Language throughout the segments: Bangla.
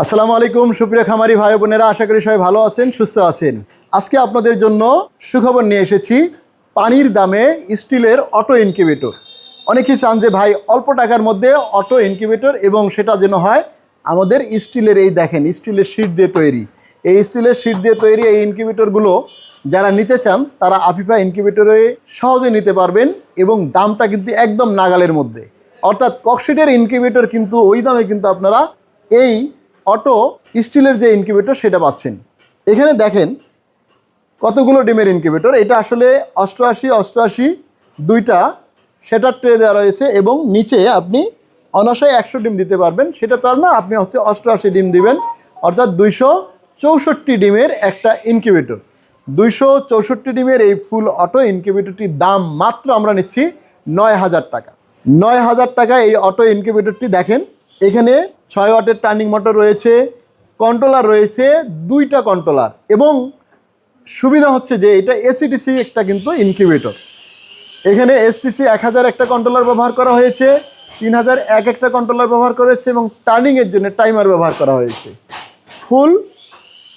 আসসালামু আলাইকুম, সুপ্রিয় খামারি ভাই বোনেরা, আশা করি সবাই ভালো আছেন, সুস্থ আছেন। আজকে আপনাদের জন্য সুখবর নিয়ে এসেছি পানির দামে স্টিলের অটো ইনকিউবেটর। অনেকেই চান যে, ভাই, অল্প টাকার মধ্যে অটো ইনকিউবেটর এবং সেটা যেন হয়। আমাদের স্টিলের এই দেখেন, স্টিলের শিট দিয়ে তৈরি। এই স্টিলের শিট দিয়ে তৈরি এই ইনকিউবেটরগুলো যারা নিতে চান, তারা আফিফা ইনকিউবেটরে সহজে নিতে পারবেন এবং দামটা কিন্তু একদম নাগালের মধ্যে। অর্থাৎ ককশিটের ইনকিউবেটর কিন্তু ওই দামে কিন্তু আপনারা এই অটো স্টিলের যে ইনকিউবেটর সেটা পাচ্ছেন। এখানে দেখেন কতগুলো ডিমের ইনকিউবেটর এটা আসলে অষ্টআশি অষ্টআশি দুইটা সেটার ট্রে দেওয়া রয়েছে এবং নিচে আপনি অনাশয় একশো ডিম দিতে পারবেন। সেটা তো আর না, আপনি হচ্ছে অষ্টআশি ডিম দিবেন। অর্থাৎ দুইশো চৌষট্টি ডিমের একটা ইনকিউবেটর দুইশো চৌষট্টি ডিমের এই ফুল অটো ইনকিউবেটরটির দাম মাত্র আমরা নিচ্ছি নয় হাজার টাকা। নয় হাজার টাকা এই অটো ইনকিউবেটরটি দেখেন, এখানে ছয় ওয়াটের টার্নিং মোটর রয়েছে কন্ট্রোলার রয়েছে, দুইটা কন্ট্রোলার এবং সুবিধা হচ্ছে যে এটা এসিডিসি একটা কিন্তু ইনকিউবেটর এখানে এসপিসি এক হাজার একটা কন্ট্রোলার ব্যবহার করা হয়েছে, তিন হাজার এক একটা কন্ট্রোলার ব্যবহার করা হয়েছে এবং টার্নিংয়ের জন্য টাইমার ব্যবহার করা হয়েছে। ফুল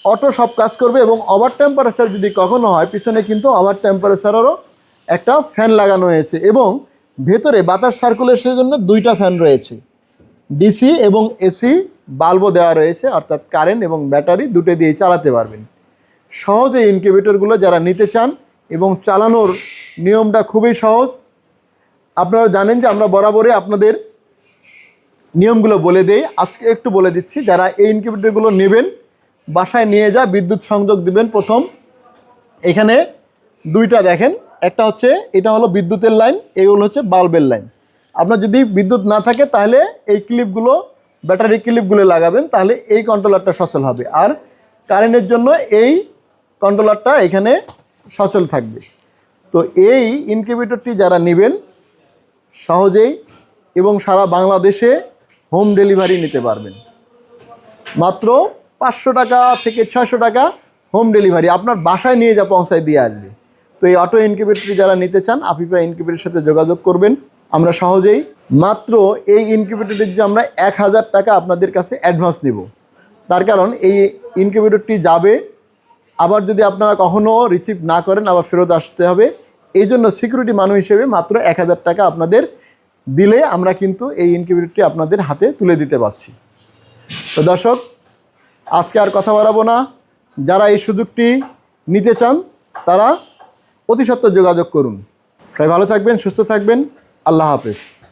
অটো সব কাজ করবে এবং ওভার টেম্পারেচার যদি কখনো হয়, পিছনে কিন্তু ওভার টেম্পারেচারেরও একটা ফ্যান লাগানো হয়েছে এবং ভেতরে বাতাস সার্কুলেশনের জন্য দুইটা ফ্যান রয়েছে। ডিসি এবং এসি বাল্বও দেওয়া রয়েছে, অর্থাৎ কারেন্ট এবং ব্যাটারি দুটো দিয়ে চালাতে পারবেন। সহজে ইনকিউবেটরগুলো যারা নিতে চান এবং চালানোর নিয়মটা খুবই সহজ, আপনারা জানেন যে আমরা বরাবরই আপনাদের নিয়মগুলো বলে দেই। আজকে একটু বলে দিচ্ছি, যারা এই ইনকিউবেটরগুলো নেবেন, বাসায় নিয়ে যা, বিদ্যুৎ সংযোগ দিবেন প্রথম। এখানে দুইটা দেখেন, একটা হচ্ছে, এটা হলো বিদ্যুতের লাইন এইগুলো হচ্ছে বাল্বের লাইন আপনার যদি বিদ্যুৎ না থাকে, তাহলে এই ক্লিপগুলো ব্যাটারি ক্লিপগুলো লাগাবেন, তাহলে এই কন্ট্রোলারটা সচল হবে। আর কারেন্টের জন্য এই কন্ট্রোলারটা এখানে সচল থাকবে। তো এই ইনকিউবেটরটি যারা নেবেন, সহজেই এবং সারা বাংলাদেশে হোম ডেলিভারি নিতে পারবেন। মাত্র পাঁচশো টাকা থেকে ছয়শো টাকা হোম ডেলিভারি আপনার বাসায় নিয়ে যা পৌঁছায় দিয়ে আসবে। তো এই অটো ইনকিউবেটরটি যারা নিতে চান, আফিফা ইনকিউবেটরের সাথে যোগাযোগ করবেন। আমরা সহজেই মাত্র এই ইনকিউবেটরটির যে আমরা এক হাজার টাকা আপনাদের কাছে অ্যাডভান্স নিব। তার কারণ এই ইনকিউবেটরটি যাবে, আবার যদি আপনারা কখনও রিসিভ না করেন, আবার ফেরত আসতে হবে। এই জন্য সিকিউরিটি মানুষ হিসেবে মাত্র এক হাজার টাকা আপনাদের দিলে আমরা কিন্তু এই ইনকিউবেটরটি আপনাদের হাতে তুলে দিতে পারছি। তো দর্শক, আজকে আর কথা বাড়াবো না। যারা এই সুযোগটি নিতে চান, তারা অতি সত্ত্বর যোগাযোগ করুন। সবাই ভালো থাকবেন, সুস্থ থাকবেন। আল্লাহ হাফেজ।